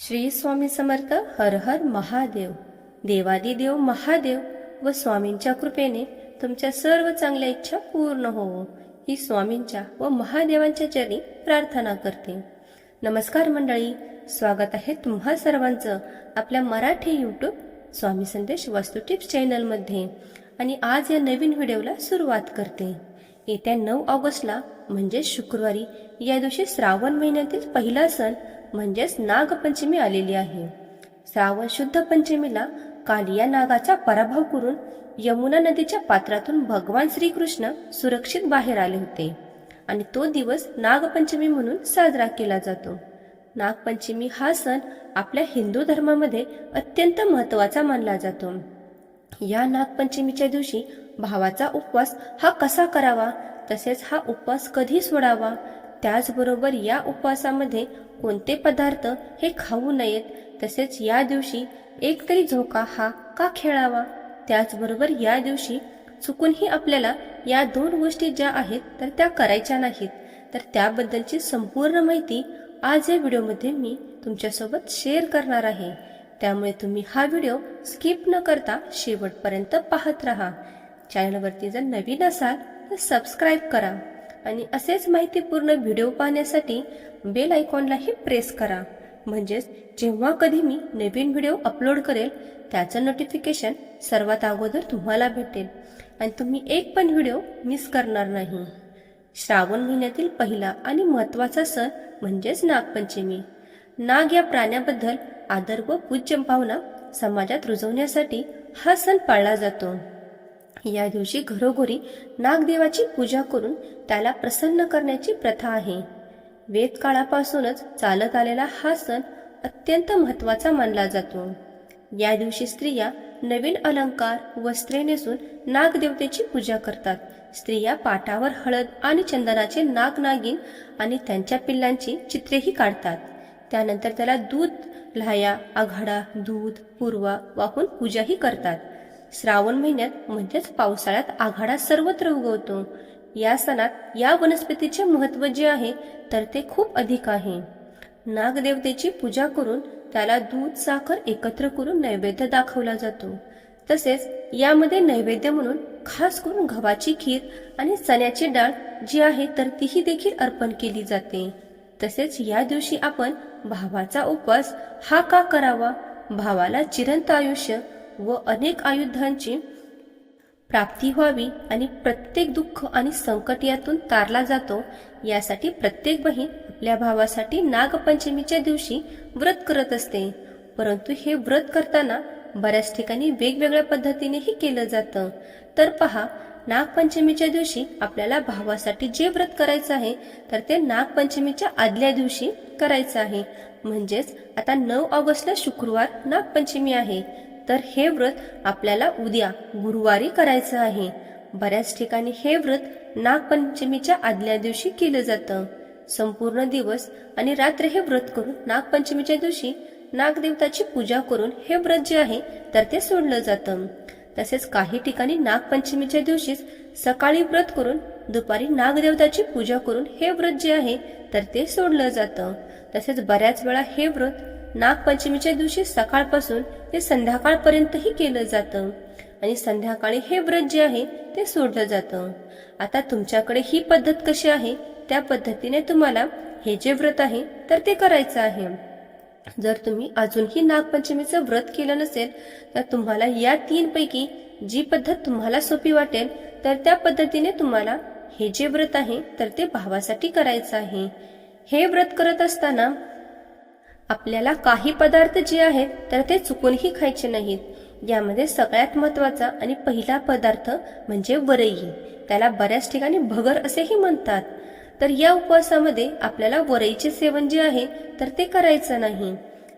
श्री स्वामी समर्थ हर हर महादेव. देवादिदेव महादेव व स्वामींच्या कृपेने तुमच्या सर्व चांगल्या इच्छा पूर्ण होवो. ही स्वामींच्या व महादेवांच्या चरणी प्रार्थना करते. नमस्कार मंडळी स्वागत आहे तुम्हा सर्वांचं आपल्या मराठी यूट्यूब स्वामी संदेश वास्तू टिप्स चॅनलमध्ये आणि आज या नवीन व्हिडिओला सुरुवात करते. येत्या नऊ ऑगस्टला म्हणजे शुक्रवारी या दिवशी श्रावण महिन्यातील पहिला सण म्हणजेच नागपंचमी आलेली आहे. श्रावण शुद्ध पंचमीला कालिया नागाचा पराभव करून यमुना नदीच्या पात्रातून भगवान श्रीकृष्ण सुरक्षित बाहेर आले होते आणि तो दिवस नागपंचमी म्हणून साजरा केला जातो. नागपंचमी हा सण आपल्या हिंदू धर्मामध्ये अत्यंत महत्त्वाचा मानला जातो. या नागपंचमीच्या दिवशी भावाचा उपवास हा कसा करावा तसेच हा उपवास कधी सोडावा? त्याचबरोबर या उपवासामध्ये कोणते पदार्थ हे खाऊ नयेत तसेच या दिवशी एक तरी झोका हा का खेळावा? त्याचबरोबर या दिवशी चुकूनही आपल्याला या दोन गोष्टी ज्या आहेत तर त्या करायच्या नाहीत. तर त्याबद्दलची संपूर्ण माहिती आज या व्हिडिओमध्ये मी तुमच्यासोबत शेअर करणार आहे. त्यामुळे तुम्ही हा व्हिडिओ स्किप न करता शेवटपर्यंत पाहत राहा. चॅनलवरती जर नवीन असाल तर सबस्क्राईब करा. आणि असेच माहितीपूर्ण व्हिडिओ पाहण्यासाठी बेल आयकॉनलाही प्रेस करा. म्हणजेच जेव्हा कधी मी नवीन व्हिडिओ अपलोड करेल त्याचं नोटिफिकेशन सर्वात अगोदर तुम्हाला भेटेल. आणि तुम्ही एक पण व्हिडिओ मिस करणार नाही. श्रावण महिन्यातील पहिला आणि महत्त्वाचा सण म्हणजेच नागपंचमी. नाग या प्राण्याबद्दल आदर व पूज्य भावना समाजात रुजवण्यासाठी हा सण पाळला जातो. या दिवशी घरोघरी नागदेवाची पूजा करून त्याला प्रसन्न करण्याची प्रथा आहे. वेद काळापासूनच चालत आलेला हा सण अत्यंत महत्त्वाचा मानला जातो. या दिवशी स्त्रिया नवीन अलंकार वस्त्रे नेसून नागदेवतेची पूजा करतात. स्त्रिया पाटावर हळद आणि चंदनाचे नाग नागिन आणि त्यांच्या पिल्लांची चित्रेही काढतात. त्यानंतर त्याला दूध लाया आघाडा दूध पूर्वा वाहून पूजाही करतात. श्रावण महिन्यात म्हणजेच पावसाळ्यात आघाडा सर्वत्र उगवतो. या सणात या वनस्पतीचे महत्त्व जे आहे तर ते खूप अधिक आहे. नागदेवतेची पूजा करून त्याला दूध साखर एकत्र करून नैवेद्य दाखवला जातो. तसेच यामध्ये नैवेद्य म्हणून खास करून गव्हाची खीर आणि चण्याची डाळ जी आहे तर तीही देखील अर्पण केली जाते. तसेच या दिवशी आपण भावाचा उपवास हा का करावा? भावाला चिरंत आयुष्य व अनेक आयुधांची प्राप्ती व्हावी आणि प्रत्येक दुःख आणि संकट यातून तारला जातो यासाठी प्रत्येक बहीण आपल्या भावासाठी नागपंचमीच्या दिवशी व्रत करत असते. परंतु हे व्रत करताना बऱ्याच ठिकाणी वेगवेगळ्या पद्धतीनेही केलं जातं. तर पहा नागपंचमीच्या दिवशी आपल्याला भावासाठी जे व्रत करायचं आहे तर ते नागपंचमीच्या आदल्या दिवशी करायचं आहे. म्हणजेच आता नऊ ऑगस्टला शुक्रवार नागपंचमी आहे. तर हे व्रत आपल्याला उद्या गुरुवारी करायचं आहे. बऱ्याच ठिकाणी हे व्रत नागपंचमीच्या आदल्या दिवशी केलं जातं. संपूर्ण दिवस आणि रात्र हे व्रत करून नागपंचमीच्या दिवशी नागदेवताची पूजा करून हे व्रत जे आहे तर ते सोडलं जातं. तसेच काही ठिकाणी नागपंचमीच्या दिवशीच सकाळी व्रत करून दुपारी नागदेवताची पूजा करून हे व्रत जे आहे तर ते सोडलं जातं. तसेच बऱ्याच वेळा हे व्रत नागपंचमीच्या दिवशी सकाळपासून ते संध्याकाळपर्यंतही केलं जातं. आणि संध्याकाळी हे व्रत जे आहे ते सोडलं जातं. आता तुमच्याकडे ही पद्धत कशी आहे? त्या पद्धतीने तुम्हाला हे जे व्रत आहे तर ते करायचं आहे. जर तुम्ही अजूनही नागपंचमीचं व्रत केलं नसेल तर तुम्हाला या तीन पैकी जी पद्धत तुम्हाला सोपी वाटेल तर त्या पद्धतीने तुम्हाला हे जे व्रत आहे तर ते भावासाठी करायचं आहे. हे व्रत करत असताना आपल्याला काही पदार्थ जे आहेत तर ते चुकूनही खायचे नाहीत. यामध्ये सगळ्यात महत्त्वाचा आणि पहिला पदार्थ म्हणजे वरई. त्याला बऱ्याच ठिकाणी भगर असेही म्हणतात. तर या उपवासामध्ये आपल्याला वरईचे सेवन जे आहे तर ते करायचं नाही.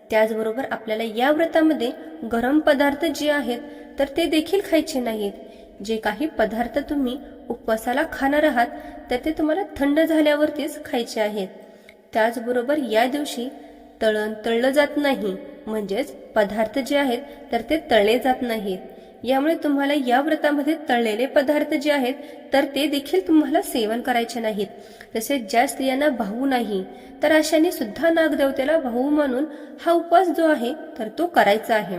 त्याचबरोबर आपल्याला या व्रतामध्ये गरम पदार्थ जे आहेत तर ते देखील खायचे नाहीत. जे काही पदार्थ तुम्ही उपवासाला खाणार आहात तर ते तुम्हाला थंड झाल्यावरतीच खायचे आहेत. त्याचबरोबर या दिवशी तळण तळलं जात नाही. म्हणजेच पदार्थ जे आहेत तर ते तळले जात नाहीत. यामुळे तुम्हाला या व्रतामध्ये तळलेले पदार्थ जे आहेत तर ते देखील तुम्हाला सेवन करायचे नाहीत. तसेच ज्या स्त्रियांना भाऊ नाही तर अशाने सुद्धा नागदेवतेला भाऊ म्हणून हा उपवास जो आहे तर तो करायचा आहे.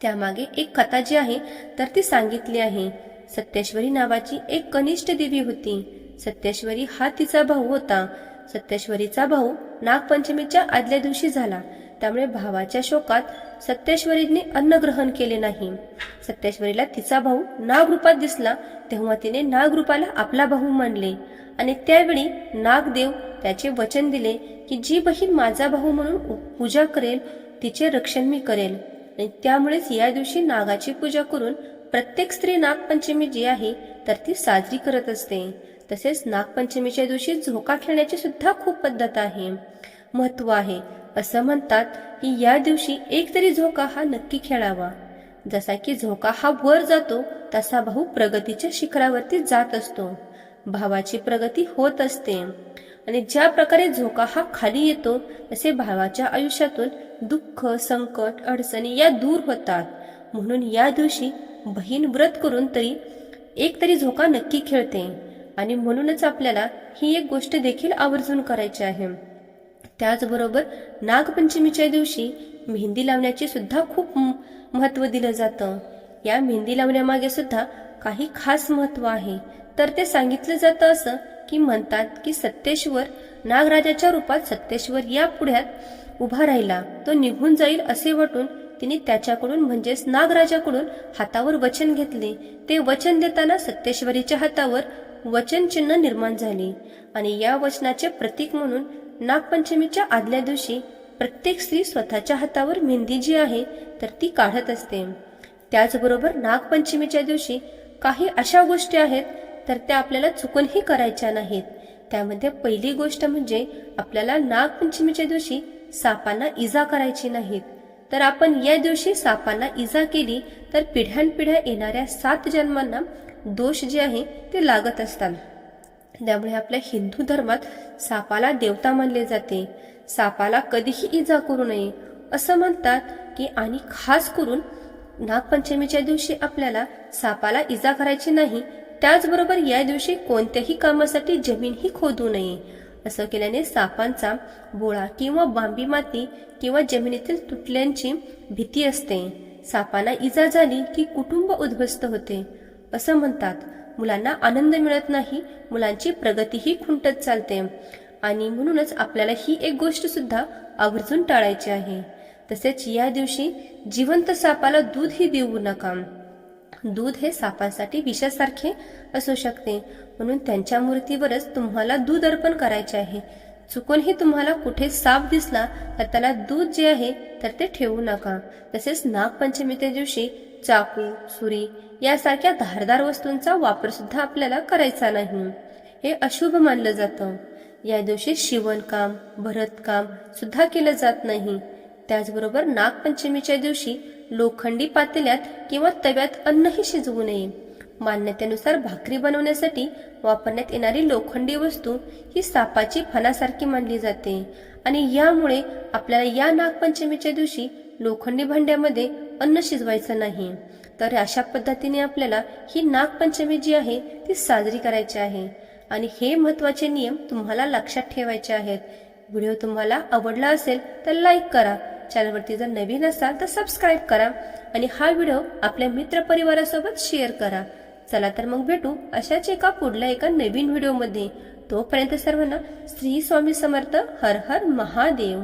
त्यामागे एक कथा जी आहे तर ती सांगितली आहे. सत्तेश्वरी नावाची एक कनिष्ठ देवी होती. सत्तेश्वरी हा तिचा भाऊ होता. सत्तेश्वरीचा भाऊ नागपंचमीच्या आदल्या दिवशी झाला. त्यामुळे भावाच्या शोकात सत्तेश्वरीने अन्न ग्रहण केले नाही. सत्तेश्वरीला तिचा भाऊ नाग रूपात दिसला तेव्हा तिने नाग रूपाला आपला भाऊ मानले. आणि त्यावेळी नागदेव त्याचे वचन दिले की जी बहीण माझा भाऊ म्हणून पूजा करेल तिचे रक्षण मी करेल. आणि त्यामुळेच या दिवशी नागाची पूजा करून प्रत्येक स्त्री नागपंचमी जी आहे तर ती साजरी करत असते. तसेच नागपंचमीच्या दिवशी झोका खेळण्याची सुद्धा खूप पद्धत आहे. महत्त्व आहे. असं म्हणतात की या दिवशी एक तरी झोका हा नक्की खेळावा. जसा की झोका हा वर जातो तसा भाऊ प्रगतीच्या शिखरावरती जात असतो. भावाची प्रगती होत असते. आणि ज्या प्रकारे झोका हा खाली येतो तसे भावाच्या आयुष्यातून दुःख संकट अडचणी या दूर होतात. म्हणून या दिवशी बहीण व्रत करून तरी एक तरी झोका नक्की खेळते. आणि म्हणूनच आपल्याला ही एक गोष्ट देखील आवर्जून करायची आहे. त्याचबरोबर नागपंचमीच्या दिवशी मेहंदी लावण्याचे सुद्धा खूप महत्त्व दिलं जातं. या मेहंदी लावण्यामागे सुद्धा काही खास महत्त्व आहे. तर ते सांगितलं जातं असं की म्हणतात की सत्तेश्वर नागराजाच्या रूपात सत्तेश्वर या पुढ्यात उभा राहिला. तो निघून जाईल असे वाटून तिने त्याच्याकडून म्हणजेच नागराजाकडून हातावर वचन घेतले. ते वचन देताना सत्तेश्वरीच्या हातावर वचन चिन्ह निर्माण झाले. आणि या वचनाचे प्रतीक म्हणून नागपंचमीच्या आदल्या दिवशी प्रत्येक स्त्री स्वतःच्या हातावर मेहंदी जी आहे तर ती काढत असते. त्याचबरोबर नागपंचमीच्या दिवशी काही अशा गोष्टी आहेत तर त्या आपल्याला चुकूनही करायच्या नाहीत. त्यामध्ये पहिली गोष्ट म्हणजे आपल्याला नागपंचमीच्या दिवशी सापांना इजा करायची नाहीत. तर आपण या दिवशी सापांना इजा केली तर पिढ्यानपिढ्या येणाऱ्या सात जन्मांना दोष जे आहे ते लागत असतात. त्यामुळे आपल्या हिंदू धर्मात सापाला देवता मानले जाते. सापाला कधीही इजा करू नये. असं म्हणतात की आणि खास करून नागपंचमीच्या दिवशी आपल्याला सापाला इजा करायची नाही त्याचबरोबर या दिवशी कोणत्याही कामासाठी जमीनही खोदू नये. असं केल्याने सापांचा बोळा किंवा बांबी माती किंवा जमिनीतील तुटल्यांची भीती असते. सापांना इजा झाली की कुटुंब उद्ध्वस्त होते. असं म्हणतात. मुलांना आनंद मिळत नाही मुलांची प्रगतीही खुंटत चालते. आणि म्हणूनच आपल्याला ही एक गोष्ट सुद्धा आवर्जून टाळायची आहे. तसेच या दिवशी जिवंत सापाला दूधही देऊ नका. दूध हे सापांसाठी विषासारखे असू शकते. म्हणून त्यांच्या मूर्तीवरच तुम्हाला दूध अर्पण करायचे आहे. चुकूनही तुम्हाला कुठे साप दिसला तर त्याला दूध जे आहे तर ते ठेवू नका. तसेच नागपंचमीच्या दिवशी चाकू सुरी यासारख्या धारदार वस्तूंचा वापर सुद्धा आपल्याला करायचा नाही. हे अशुभ मानलं जातं. या दिवशी शिवणकाम भरतकाम सुद्धा केलं जात नाही. त्याचबरोबर नागपंचमीच्या दिवशी लोखंडी पातेल्यात किंवा तव्यात अन्नही शिजवू नये. मान्यतेनुसार भाकरी बनवण्यासाठी वापरण्यात येणारी लोखंडी वस्तू ही सापाची फणासारखी मानली जाते. आणि यामुळे आपल्याला या नागपंचमीच्या दिवशी लोखंडी भांड्यामध्ये अन्न शिजवायचं नाही. तर अशा पद्धतीने आपल्याला ही नागपंचमी जी आहे ती साजरी करायची आहे. आणि हे महत्त्वाचे नियम तुम्हाला लक्षात ठेवायचे आहेत. व्हिडिओ तुम्हाला आवडला असेल तर लाईक करा. चॅनलवरती जर नवीन असाल तर सबस्क्राईब करा. आणि हा व्हिडिओ आपल्या मित्रपरिवारासोबत शेअर करा. चला तर मग भेटू अशाच एका पुढल्या एका नवीन व्हिडिओमध्ये. तोपर्यंत सर्वांना श्री स्वामी समर्थ हर हर महादेव.